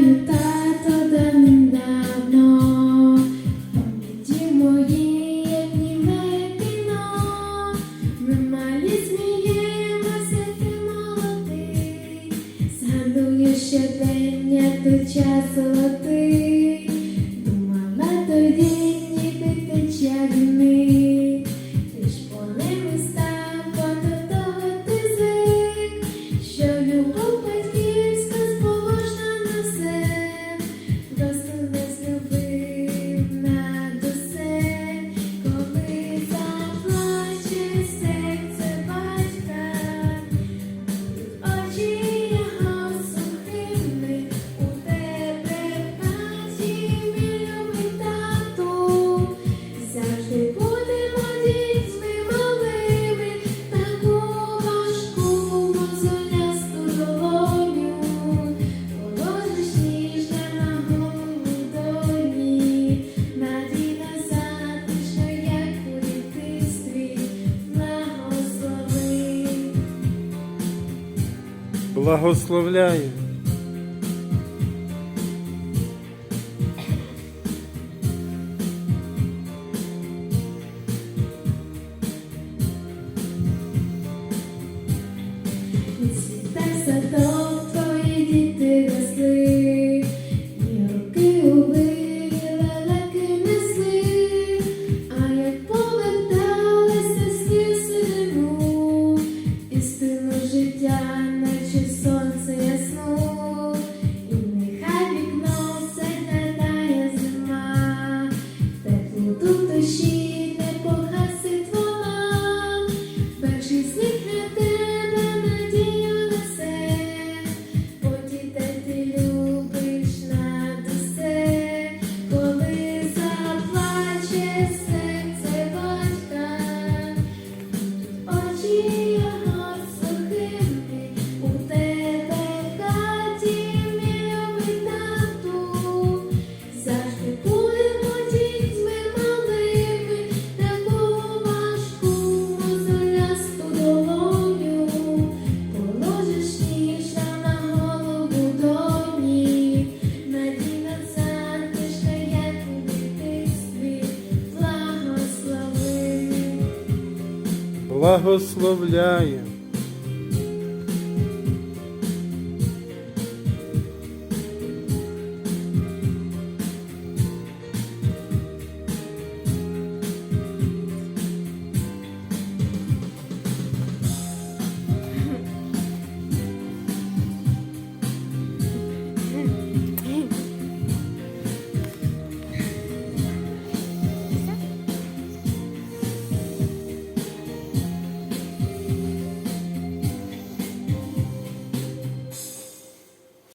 знаю, тато не давно, пам'яті мої, як ми малі сміємося, ти молодий, згадую щодень, як той час золотий, думала тоді. Благословляю. благословляє.